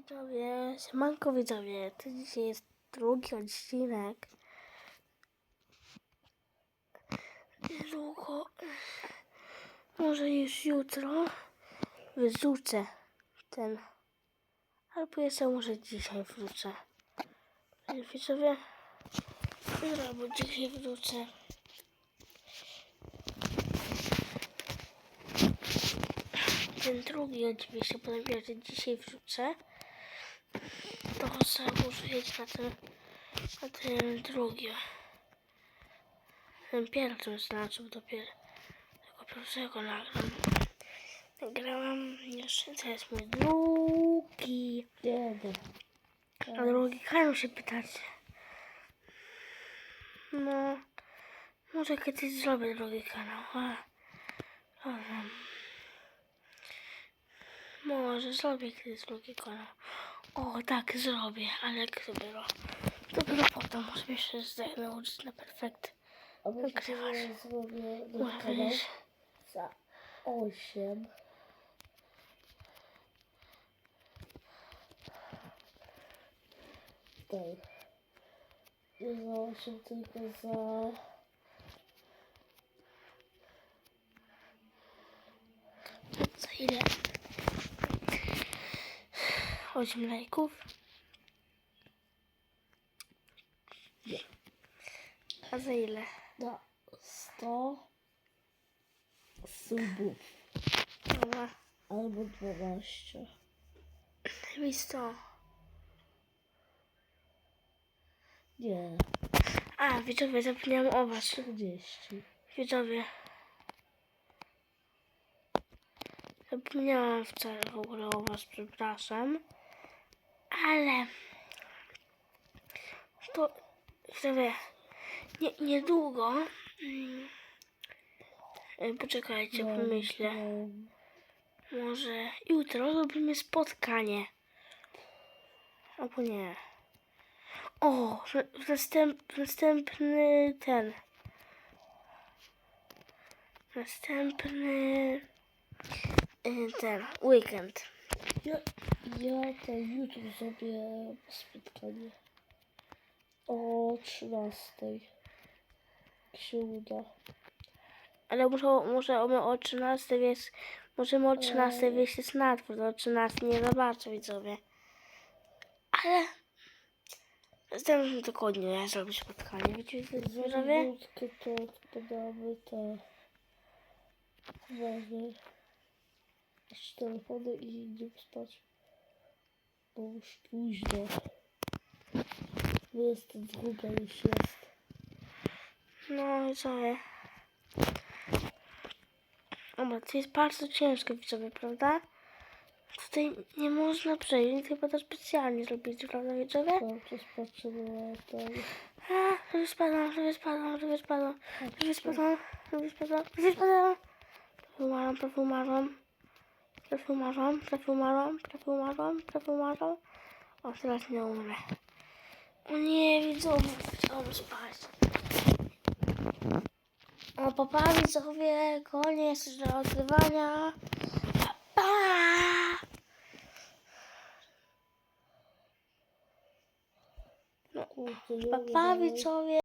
Widzowie, siemanko widzowie, to dzisiaj jest drugi odcinek. Niedługo, może już jutro, wyrzucę ten, albo jeszcze może dzisiaj wrócę. Widzowie, albo dzisiaj wrócę. Ten drugi oczywiście, potem że dzisiaj wrzucę. To sobie jeść na ten, na ten drugi. Ten pierwszy znaczy, bo dopiero tego pierwszego nagram. Nagrałam jeszcze, to jest mój drugi. Jeden. A drugi kanał się pytacie. No, może kiedyś zrobię drugi kanał, ale. Może zrobię kiedyś drugi kanał. O, tak, zrobię, ale jak dopiero. Dopiero potem muszę się jeszcze zdać nauczyć na perfekt. Może Nagrywasz. zrobię Może kanał wiesz, za osiem. Tak. Nie za osiem, tylko za... za ile? 8 lajków. Nie. A za ile? Na sto subów. Dobra. Albo dwanaście. Daj 100. Nie, A, widzowie, zapomniałam o was. czterdzieści. Widzowie. Zapomniałam wcale w ogóle o was, przepraszam. Ale... To... Widzowie, nie, niedługo... Mm, poczekajcie, pomyślę. Em, Może jutro robimy spotkanie. Albo nie. O, w, następ, w następny ten. Następny y, ten weekend. Ja, ja to jutro zrobię spotkanie. O 13. Jak się uda. Ale muszę, muszę o 13 wiesz, możemy o 13 Eee. wyjść na dwór, do 13 nie zobaczę widzowie. Ale następnym tygodniu ja zrobię spotkanie, wiecie widzowie? Zawodówkę to odkładamy te weźmy z telefonu i idziemy spać. Bo już późno. Bo jest druga już jest. No widzowie. Dobra, to jest bardzo ciężkie widzowie, prawda? Tutaj nie można przejść, chyba to specjalnie zrobić, prawda widzowie? Czas patrzę na ten. A, żeby spadłam, żeby spadłam, żeby spadłam, żeby spadłam, żeby spadłam, żeby spadłam. Prawie umarłam, prawie umarłam. Prawie umarłam, prawie umarłam, prawie umarłam, prawie umarłam. O, teraz nie umrę. O nie, widzowie, chciałam spać. O, papa, widzowie, koniec nagrywania. Pa, pa! Pa, mogę pa, dalej. widzowie.